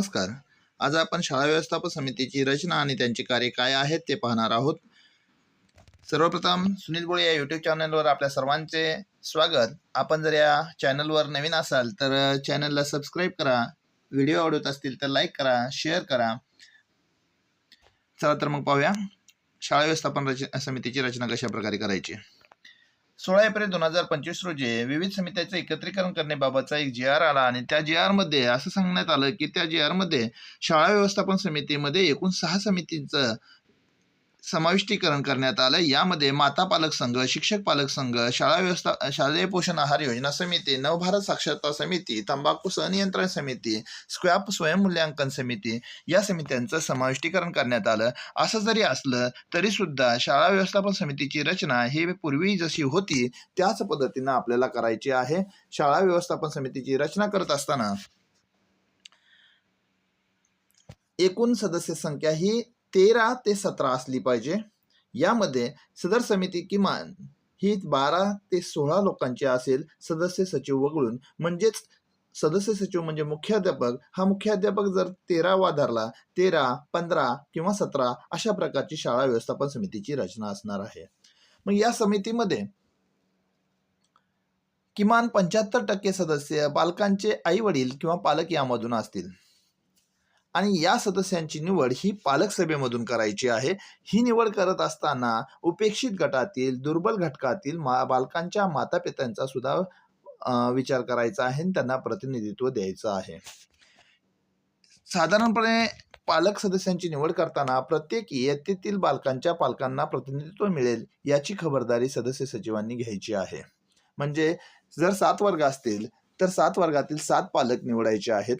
नमस्कार. आज आपण शाळा व्यवस्थापन समितीची रचना आणि त्यांची कार्य काय आहेत ते पाहणार आहोत. सर्वप्रथम सुनील बोळे या यूट्यूब चॅनलवर आपल्या सर्वांचे स्वागत. आपण जर या चॅनलवर नवीन असाल तर चॅनलला सबस्क्राईब करा. व्हिडिओ आवडत असतील तर लाईक करा शेअर करा. चला तर मग पाहूया. शाळा व्यवस्थापन रच समितीची रचना कशा प्रकारे करायची? सोळा एप्रिल दोन हजार पंचवीस रोजी विविध समित्याचे एकत्रीकरण करण्याबाबतचा एक जी आर आला आणि त्या जी आरमध्ये असं सांगण्यात आलं की त्या जी आरमध्ये शाळा व्यवस्थापन समितीमध्ये एकूण सहा समितींचं समाविष्टीकरण करण्यात आलं यामध्ये माता पालक संघ शिक्षक पालक संघ शाळा व्यवस्था शालेय पोषण आहार योजना समिती नवभारत साक्षरता समिती तंबाखू सनियंत्रण समिती स्क्वॅप स्वयंमूल्यांकन समिती या समित्यांचं समाविष्टीकरण करण्यात आलं. असं जरी असलं तरी सुद्धा शाळा व्यवस्थापन समितीची रचना ही पूर्वी जशी होती त्याच पद्धतीनं आपल्याला करायची आहे. शाळा व्यवस्थापन समितीची रचना करत असताना एकूण सदस्य संख्या ही तेरा ते सतरा असली पाहिजे. यामध्ये सदर समिती किमान ही बारा ते सोळा लोकांची असेल सदस्य सचिव वगळून. म्हणजेच सदस्य सचिव म्हणजे मुख्याध्यापक. हा मुख्याध्यापक जर तेरावा धरला तेरा पंधरा किंवा सतरा अशा प्रकारची शाळा व्यवस्थापन समितीची रचना असणार आहे. मग या समितीमध्ये किमान पंच्याहत्तर टक्के सदस्य पालकांचे आई वडील किंवा पालक यामधून असतील. आणि या सदस्यांची निवड ही पालक सभेमधून करायची आहे. ही निवड करत असताना उपेक्षित गटातील दुर्बल घटकातील मा बालकांच्या माता पित्यांचा सुद्धा विचार करायचा आहे आणि त्यांना प्रतिनिधित्व द्यायचं आहे. साधारणपणे पालक सदस्यांची निवड करताना प्रत्येक इयत्तेतील बालकांच्या पालकांना प्रतिनिधित्व मिळेल याची खबरदारी सदस्य सचिवांनी घ्यायची आहे. म्हणजे जर सात वर्ग असतील तर सात वर्गातील सात पालक निवडायचे आहेत.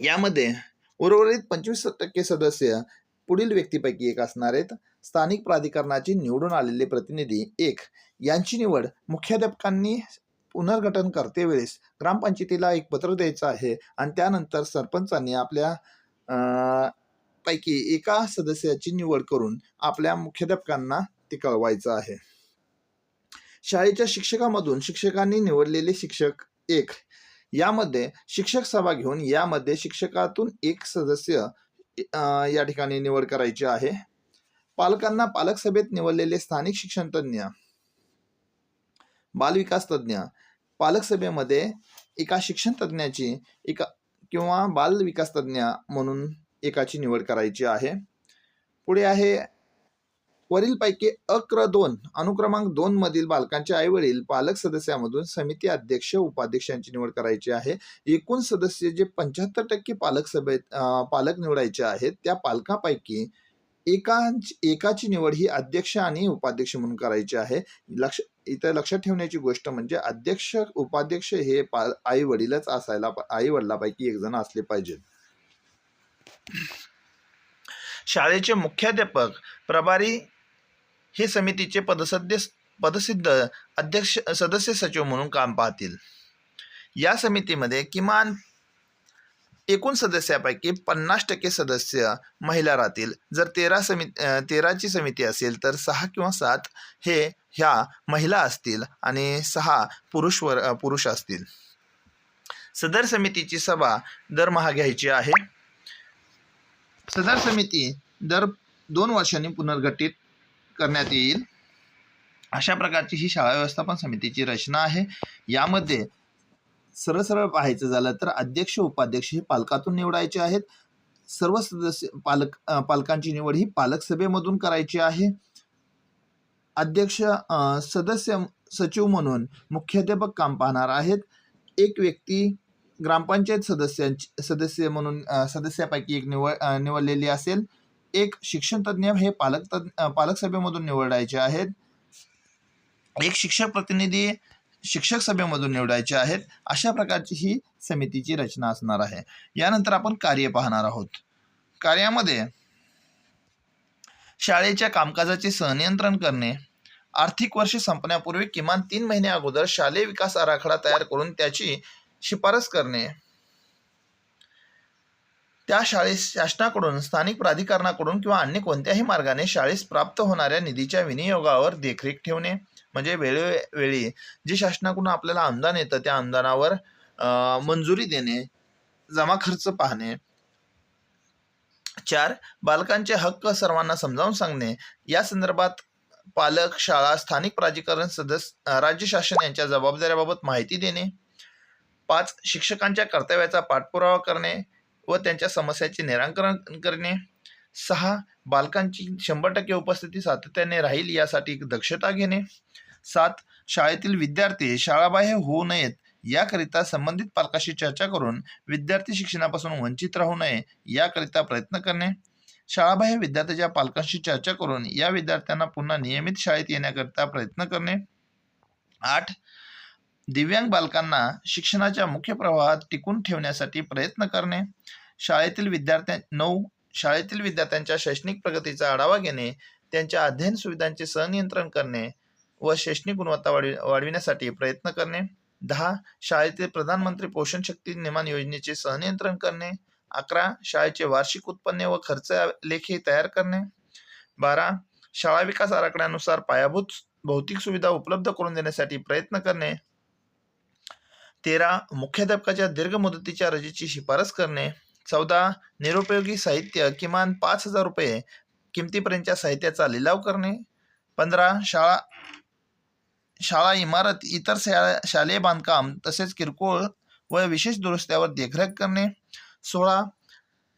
यामध्ये उर्वरित पंचवीस टक्के सदस्य पुढील व्यक्तीपैकी एक असणार आहेत. स्थानिक प्राधिकरणाची निवडून आलेले प्रतिनिधी एक. यांची निवड मुख्याध्यापकांनी पुनर्गठन करते वेळेस ग्रामपंचायतीला एक पत्र द्यायचं आहे आणि त्यानंतर सरपंचांनी आपल्या अं, पैकी एका सदस्याची निवड करून आपल्या मुख्याध्यापकांना ते कळवायचं आहे. शाळेच्या शिक्षकामधून शिक्षकांनी निवडलेले शिक्षक एक. यामध्ये शिक्षक सभा घेऊन यामध्ये शिक्षकातून एक सदस्य या ठिकाणी निवड करायची आहे. पालकांना पालक सभेत निवडलेले स्थानिक शिक्षण तज्ज्ञ बालविकास तज्ज्ञ पालक सभेमध्ये एका शिक्षण तज्ज्ञाची एका किंवा बाल विकास तज्ज्ञ म्हणून एकाची निवड करायची आहे. पुढे आहे वरीलपैकी अक्र दोन अनुक्रमांक दोन मधील बालकांचे आई वडील पालक सदस्यामधून समिती अध्यक्ष उपाध्यक्षांची निवड करायची आहे. एकूण सदस्य जे पंच्याहत्तर टक्के पालक सभेत पालक निवडायचे आहेत त्या पालकापैकी एकांची एकाची निवड ही अध्यक्ष आणि उपाध्यक्ष म्हणून करायची आहे. लक्ष इथं लक्षात ठेवण्याची गोष्ट म्हणजे अध्यक्ष उपाध्यक्ष हे पाल आई वडीलच असायला आई वडिलापैकी एक जण असले पाहिजेत. शाळेचे मुख्याध्यापक प्रभारी हे समितीचे पदसद्य पदसिद्ध अध्यक्ष सदस्य सचिव म्हणून काम पाहतील. या समितीमध्ये किमान एकूण सदस्यापैकी पन्नास टक्के सदस्य महिला राहतील. जर तेरा समिती तेराची समिती असेल तर सहा किंवा सात हे ह्या महिला असतील आणि सहा पुरुष वर पुरुष असतील. सदर समितीची सभा दरमहा घ्यायची आहे. सदर समिती दर दोन वर्षांनी पुनर्गठित करण्यात येईल. अशा प्रकारची ही शाळा व्यवस्थापन समितीची रचना आहे. यामध्ये सरळ सरळ पाहायचं झालं तर अध्यक्ष उपाध्यक्ष हे पालकातून निवडायचे आहेत. सर्व सदस्य पालक पालकांची निवड ही पालक सभेमधून करायची आहे. अध्यक्ष सदस्य सचिव म्हणून मुख्याध्यापक काम पाहणार आहेत. एक व्यक्ती ग्रामपंचायत सदस्यांची सदस्य म्हणून सदस्यापैकी एक निवड निवडलेली असेल. एक शिक्षण तज्ज्ञ हे पालक तज्ञ पालक सभेमधून निवडायचे आहेत. एक शिक्षक प्रतिनिधी शिक्षक सभेमधून निवडायचे आहेत. अशा प्रकारची ही समितीची रचना असणार आहे. यानंतर आपण कार्य पाहणार आहोत. कार्यामध्ये शाळेच्या कामकाजाचे सहनियंत्रण करणे आर्थिक वर्ष संपण्यापूर्वी किमान तीन महिने अगोदर शालेय विकास आराखडा तयार करून त्याची शिफारस करणे त्या शाळेस शासनाकडून स्थानिक प्राधिकरणाकडून किंवा अन्य कोणत्याही मार्गाने शाळेस प्राप्त होणाऱ्या निधीच्या विनियोगावर देखरेख ठेवणे म्हणजे वेळोवेळी जे शासनाकडून आपल्याला अनुदान येतं त्या अनुदानावर मंजुरी देणे जमा खर्च पाहणे. चार बालकांचे हक्क सर्वांना समजावून सांगणे. या संदर्भात पालक शाळा स्थानिक प्राधिकरण सदस्य राज्य शासन यांच्या जबाबदाऱ्याबाबत माहिती देणे. पाच शिक्षकांच्या कर्तव्याचा पाठपुरावा करणे. व त्यांच्या समस्याचे निराकरण करणे. सहा बालकांची शंभर टक्के उपस्थिती सातत्याने राहील यासाठी दक्षता घेणे. सात शाळेतील विद्यार्थी शाळाबाह्य होऊ नयेत याकरिता संबंधित पालकाशी चर्चा करून विद्यार्थी शिक्षणापासून वंचित राहू नये याकरिता प्रयत्न करणे. शाळाबाह्य विद्यार्थ्याच्या पालकांशी चर्चा करून या विद्यार्थ्यांना पुन्हा नियमित शाळेत येण्याकरिता प्रयत्न करणे. आठ दिव्यांग बालकांना शिक्षणाच्या मुख्य प्रवाहात टिकून ठेवण्यासाठी प्रयत्न करणे शाळेतील विद्यार्थ्यां नऊ शाळेतील विद्यार्थ्यांच्या शैक्षणिक प्रगतीचा आढावा घेणे त्यांच्या अध्ययन सुविधांचे सहनियंत्रण करणे व शैक्षणिक गुणवत्ता वाढवी वाढविण्यासाठी प्रयत्न करणे. दहा शाळेतील प्रधानमंत्री पोषण शक्ती निर्माण योजनेचे सहनियंत्रण करणे. अकरा शाळेचे वार्षिक उत्पन्न व खर्च लेखी तयार करणे. बारा शाळा विकास आराखड्यानुसार पायाभूत भौतिक सुविधा उपलब्ध करून देण्यासाठी प्रयत्न करणे. तेरा मुख्याध्यापकाच्या दीर्घ मुदतीच्या रजेची शिफारस करणे. चौदा निरुपयोगी साहित्य किमान पाच हजार रुपये किमतीपर्यंतच्या साहित्याचा लिलाव करणे. पंधरा शाळा शाळा इमारत इतर शाळा शालेय बांधकाम तसेच किरकोळ व विशेष दुरुस्त्यावर देखरेख करणे. सोळा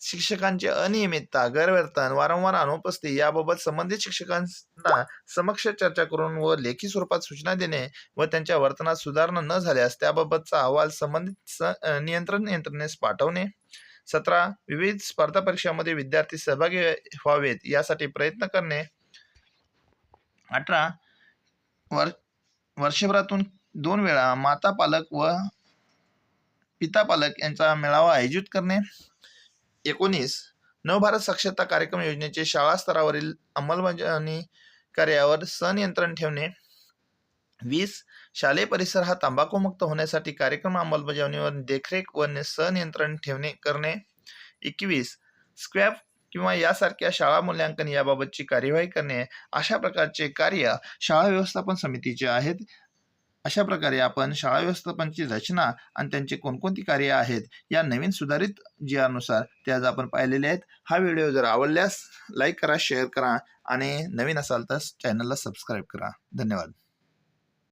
शिक्षकांची अनियमितता गैरवर्तन वारंवार अनुपस्थिती याबाबत संबंधित शिक्षकांना समक्ष चर्चा करून व लेखी स्वरूपात सूचना देणे व त्यांच्या वर्तनात सुधारणा न झाल्यास त्याबाबतचा अहवाल संबंधित नियंत्रण यंत्रणेस पाठवणे. सतरा विविध स्पर्धा परीक्षांमध्ये विद्यार्थी सहभागी व्हावेत यासाठी प्रयत्न करणे. अठरा वर वर्षभरातून दोन वेळा माता पालक व पिता पालक यांचा मेळावा आयोजित करणे. एकोणीस नवभारत साक्षरता कार्यक्रम योजनेचे शाळा स्तरावरील अंमलबजावणी कार्यावर सनियंत्रण ठेवणे. वीस शालेय परिसर हा तंबाखूमुक्त होण्यासाठी कार्यक्रम अंमलबजावणीवर देखरेख व नि- सनियंत्रण ठेवणे करणे. एकवीस स्क्रॅप किंवा यासारख्या शाळा मूल्यांकन याबाबतची कार्यवाही करणे. अशा प्रकारचे कार्य शाळा व्यवस्थापन समितीचे आहेत. अशा प्रकारे आपण शाळा व्यवस्थापनची रचना आणि त्यांची कोणकोणती कार्य आहेत या नवीन सुधारित जी नुसार ते आज आपण पाहिलेले आहेत. हा व्हिडिओ जर आवडल्यास लाईक करा शेअर करा आणि नवीन असाल तर चॅनलला सबस्क्राईब करा. धन्यवाद.